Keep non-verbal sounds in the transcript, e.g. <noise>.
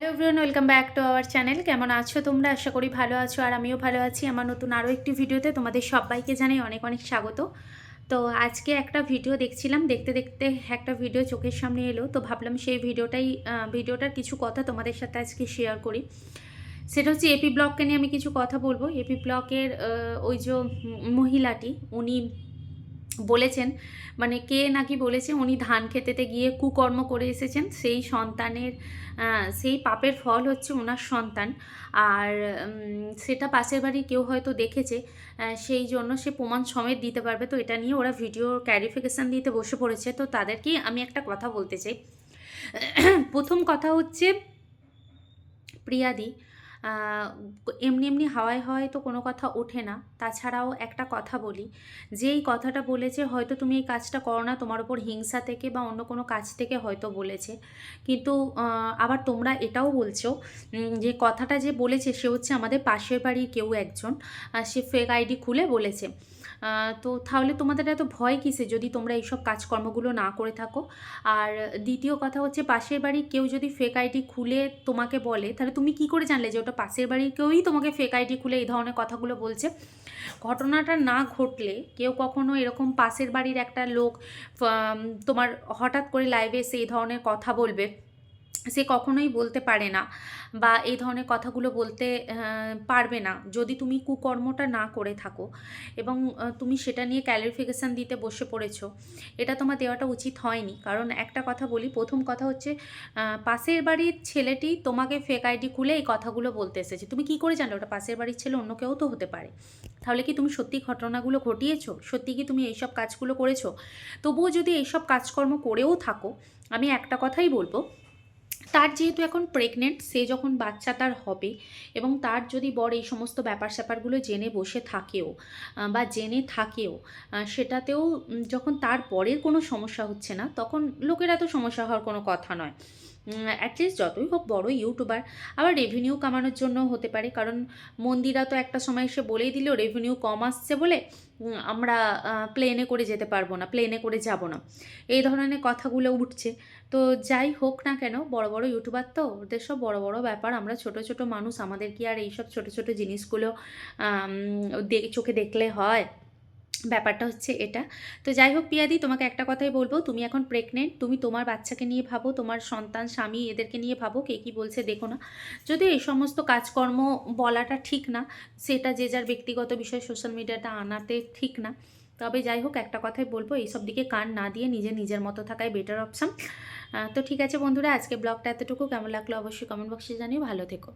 Hello everyone welcome back to our channel কেমন আছো তোমরা? আশা করি ভালো আছো আর আমিও ভালো আছি। আমার নতুন আরও একটি ভিডিওতে তোমাদের সবাইকে জানাই অনেক অনেক স্বাগত। তো আজকে একটা ভিডিও দেখছিলাম। দেখতে দেখতে একটা ভিডিও চোখের সামনে এলো। তো ভাবলাম সেই ভিডিওটাই ভিডিওটার কিছু কথা তোমাদের সাথে আজকে শেয়ার করি। সেটা হচ্ছে এপি ব্লককে নিয়ে আমি কিছু কথা বলব। এপি ব্লকের ওই যে মহিলাটি, উনি বলেছেন মানে কে নাকি বলেছে, উনি ধান খেতেতে গিয়ে কুকর্ম করে এসেছেন। সেই সন্তানের সেই পাপের ফল হচ্ছে ওনার সন্তান। আর সেটা পাশের বাড়ি কেউ হয়তো দেখেছে সেই জন্য সে প্রমাণ সমেত দিতে পারবে। তো এটা নিয়ে ওরা ভিডিও ক্যারিফিকেশান দিতে বসে পড়েছে। তো তাদেরকেই আমি একটা কথা বলতে চাই। <clears throat> প্রথম কথা হচ্ছে, প্রিয়াদি এমনি এমনি হাওয়ায় হাওয়ায় তো কোনো কথা ওঠে না। তাছাড়াও একটা কথা বলি, যেই কথাটা বলেছে হয়তো তুমি এই কাজটা করো না, তোমার ওপর হিংসা থেকে বা অন্য কোনো কাজ থেকে হয়তো বলেছে। কিন্তু আবার তোমরা এটাও বলছো যে কথাটা যে বলেছে সে হচ্ছে আমাদের পাশের বাড়ির কেউ একজন সে ফেক আইডি খুলে বলেছে। তো তাহলে তোমাদের এত ভয় কিসে যদি তোমরা এইসব কাজকর্মগুলো না করে থাকো? আর দ্বিতীয় কথা হচ্ছে পাশের বাড়ির কেউ যদি ফেক আইডি খুলে তোমাকে বলে, তাহলে তুমি কি করে জানলে যে ওটা পাশের বাড়ির কেউই তোমাকে ফেক আইডি খুলে এই ধরনের কথাগুলো বলছে। ঘটনাটা না ঘটলে কেউ কখনো এরকম পাশের বাড়ির একটা লোক তোমার হঠাৎ করে লাইভে এসে এই ধরনের কথা বলবে। সে কখনোই বলতে পারে না বা এই ধরনের কথাগুলো বলতে পারবে না। যদি তুমি কুকর্মটা না করে থাকো এবং তুমি সেটা নিয়ে ক্যালিফিকেশান দিতে বসে পড়েছো, এটা তোমার দেওয়াটা উচিত হয়নি। কারণ একটা কথা বলি, প্রথম কথা হচ্ছে পাশের বাড়ির ছেলেটি তোমাকে ফেক আইডি খুলে এই কথাগুলো বলতে এসেছে। তুমি কি করে জানলে? ওটা পাশের বাড়ির ছেলে অন্য কেউ তো হতে পারে। তাহলে কি তুমি সত্যি ঘটনাগুলো ঘটিয়েছো? সত্যি কি তুমি এইসব কাজগুলো করেছ? তবুও যদি এইসব কাজকর্ম করেও থাকো, আমি একটা কথাই বলব তার যেহেতু এখন প্রেগনেন্ট সে যখন বাচ্চা তার হবে এবং তার যদি বর এই সমস্ত ব্যাপার স্যাপারগুলো জেনে বসে থাকেও বা জেনে থাকেও সেটাতেও যখন তার পরের কোনো সমস্যা হচ্ছে না, তখন লোকেরা তো সমস্যা হওয়ার কোনো কথা নয়। অ্যাটলিস্ট যতই হোক বড় ইউটিউবার আবার রেভিনিউ কামানোর জন্য হতে পারে, কারণ মন্দিরা তো একটা সময় এসে বলেই দিল রেভিনিউ কম আসছে বলে আমরা প্লেনে করে যেতে পারব না প্লেনে করে যাব না। এই ধরনের কথাগুলো উঠছে। তো যাই হোক না কেন, বড় বড় ইউটিউবার তো, ওদের সব বড় বড় ব্যাপার। আমরা ছোট ছোট মানুষ, আমাদের কি আর এইসব ছোট ছোট জিনিসগুলো চোখে দেখলে হয়? ব্যাপারটা হচ্ছে এটা। তো যাই হোক পিয়াদি, তোমাকে একটা কথাই বলব, তুমি এখন প্রেগনেন্ট তুমি তোমার বাচ্চাকে নিয়ে ভাবো, তোমার সন্তান, স্বামী এদেরকে নিয়ে ভাবো, কে কী বলছে দেখো না। যদি এই সমস্ত কাজকর্ম বলাটা ঠিক না, সেটা যে যার ব্যক্তিগত বিষয় সোশ্যাল মিডিয়াটা আনাতে ঠিক না, তবে যাই হোক একটা কথাই বলব, এইসব দিকে কান না দিয়ে নিজে নিজের মতো থাকাই বেটার অপশান তো ঠিক আছে বন্ধুরা আজকে ব্লগটা এতটুকু। কেমন লাগল অবশ্যই কমেন্ট বক্সে জানিও। ভালো থেকো।